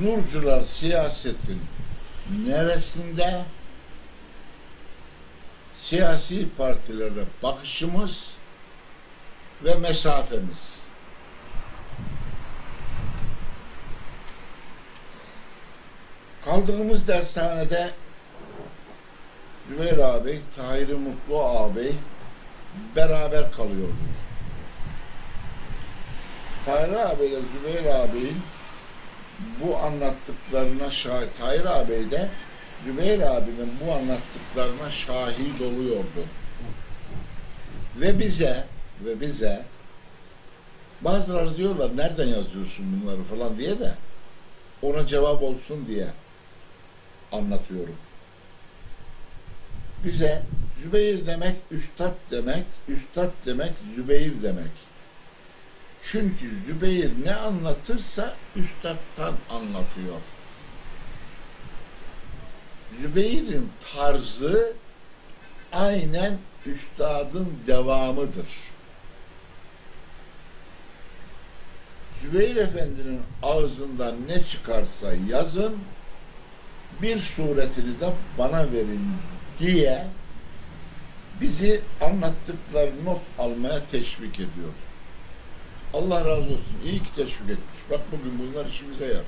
Nurcular siyasetin neresinde siyasi partilere bakışımız ve mesafemiz. Kaldığımız dershanede Zübeyir ağabey, Tahir Mutlu ağabey beraber kalıyorduk. Tahir ağabeyle Zübeyir ağabeyin bu anlattıklarına şahit, Tahir ağabey de Zübeyir abinin bu anlattıklarına şahit oluyordu. Ve bize ve bize bazıları diyorlar nereden yazıyorsun bunları falan diye de ona cevap olsun diye anlatıyorum. Bize Zübeyir demek üstad demek, üstad demek Zübeyir demek. Çünkü Zübeyir ne anlatırsa üstattan anlatıyor. Zübeyir'in tarzı aynen üstadın devamıdır. Zübeyir Efendi'nin ağzından ne çıkarsa yazın, bir suretini de bana verin diye bizi anlattıkları not almaya teşvik ediyor. Allah razı olsun. İyi ki teşvik etmiş. Bak bugün bunlar işimize yarıyor.